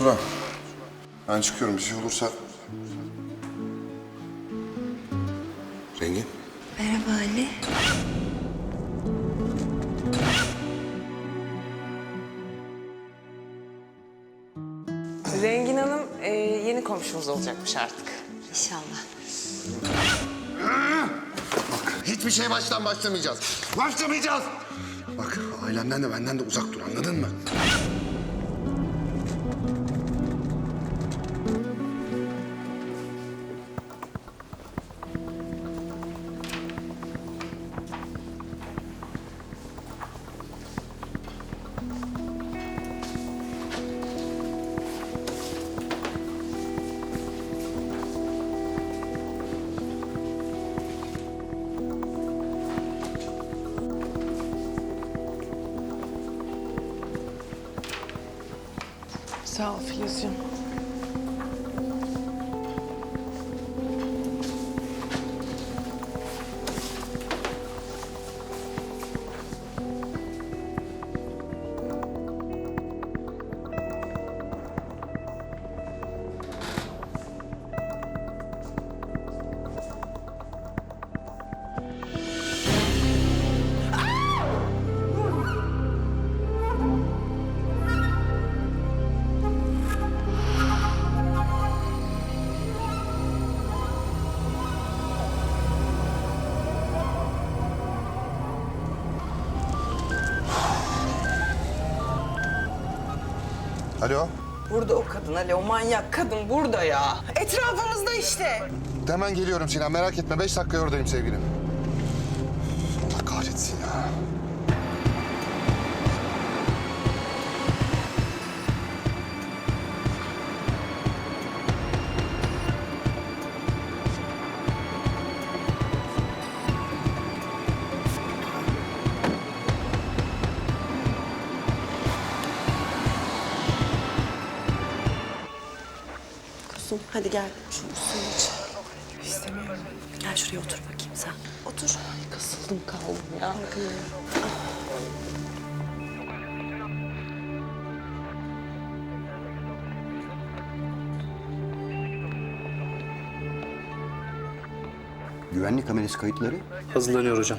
Suna. Ben çıkıyorum. Bir şey olursa... Rengin. Merhaba Ali. Rengin Hanım e, yeni komşumuz olacakmış artık. İnşallah. Hiçbir şey baştan başlamayacağız. Başlamayacağız. Bak ailemden de benden de uzak dur anladın mı? Sağ ol Filizciğim. Alo. Burada o kadın Ali, o manyak kadın burada ya. Etrafımızda işte. Hemen geliyorum Sinan. Merak etme. Beş dakikaya oradayım sevgilim. Kuzum hadi gel şu suyun iç. İstemiyorum. Gel şuraya otur bakayım sen. Otur. Kasıldım kaldım ya. Güvenlik kamerası kayıtları Hazırlanıyor hocam.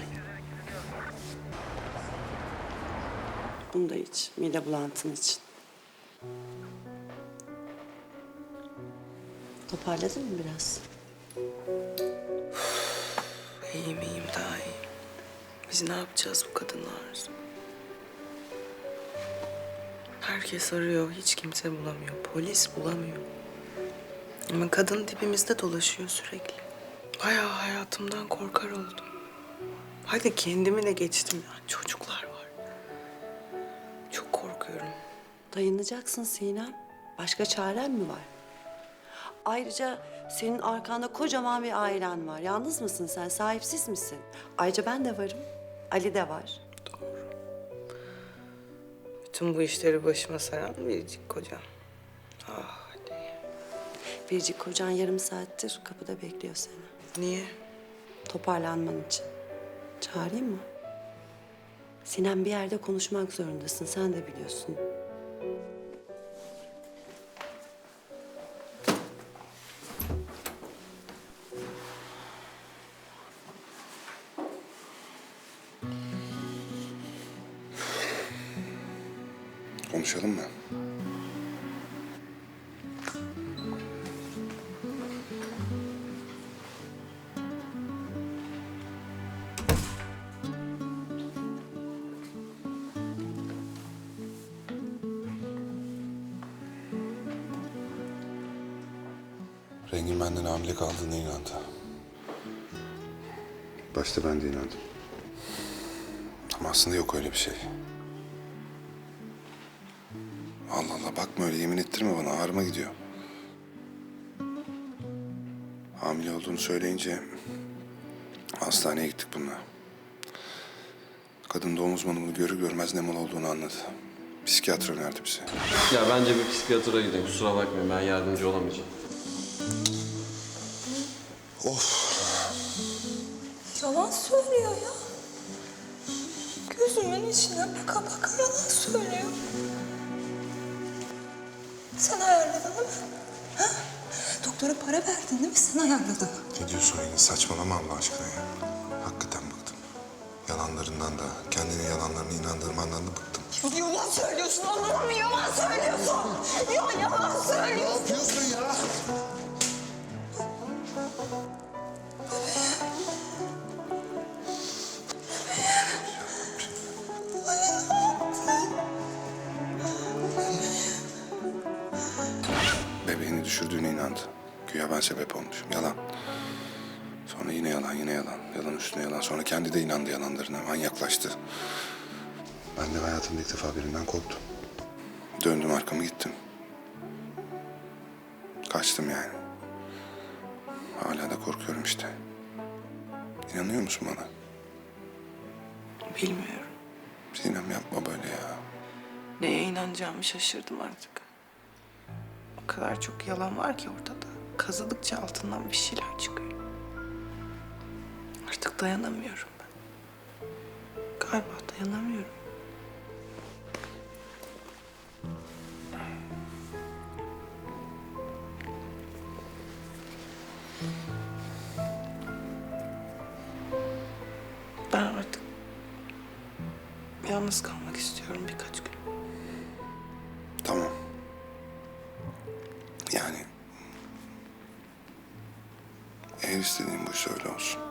Bunu da iç. Mide bulantın için. Toparladın mı biraz? İyiyim iyiyim daha iyiyim. Biz ne yapacağız bu kadınlar? Herkes arıyor, hiç kimse bulamıyor. Polis bulamıyor. Ama kadın dibimizde dolaşıyor sürekli. Bayağı hayatımdan korkar oldum. Hadi kendimi de geçtim ya. Çocuklar var. Çok korkuyorum. Dayanacaksın Sinem. Başka çaren mi var? Ayrıca senin arkanda kocaman bir ailen var. Yalnız mısın sen? Sahipsiz misin? Ayrıca ben de varım. Ali de var. Bütün bu işleri başıma saran biricik kocam. Ah Ali. Biricik kocan yarım saattir kapıda bekliyor seni. Niye? Toparlanman için. Çağırayım mı? Sinem bir yerde konuşmak zorundasın. Sen de biliyorsun. Konuşalım mı? Rengin benden hamile kaldığına inandı. Başta ben de inandım. Ama aslında yok öyle bir şey. Bakma öyle yemin ettirme bana ağrıma gidiyor. Hamile olduğunu söyleyince hastaneye gittik bununla. Kadın doğum uzmanı bunu görür görmez ne mal olduğunu anladı. Psikiyatr önerdi bize. Ya bence bir psikiyatra gidin. Kusura bakmayın ben yardımcı olamayacağım. Yalan söylüyor ya. Gözümün içine baka baka yalan söylüyor. Sen ayarladın değil mi? Ha? Doktora para verdin değil mi? Sen ayarladın. Ne diyorsun Aylin? Saçmalama Allah aşkına ya. Hakikaten bıktım. Yalanlarından da, kendine yalanlarını inandırmandan da bıktım. Yalan söylüyorsun Allah'ım yalan söylüyorsun. Ya yalan söylüyorsun. Ne yapıyorsun düşürdüğüne inandı. Güya ben sebep olmuşum. Yalan. Sonra yine yalan, yine yalan. Yalan üstüne yalan. Sonra kendi de inandı yalanlarına. Manyaklaştı. Ben de hayatımda ilk defa birinden korktum. Döndüm arkamı gittim. Kaçtım yani. Hala da korkuyorum işte. İnanıyor musun bana? Bilmiyorum. Sinem yapma böyle ya. Neye inanacağımı şaşırdım artık. Kadar çok yalan var ki ortada. Kazıdıkça altından bir şeyler çıkıyor. Artık dayanamıyorum ben. Galiba dayanamıyorum. Ben artık yalnız kalmak istiyorum birkaç Eğer istediğin buysa öyle olsun.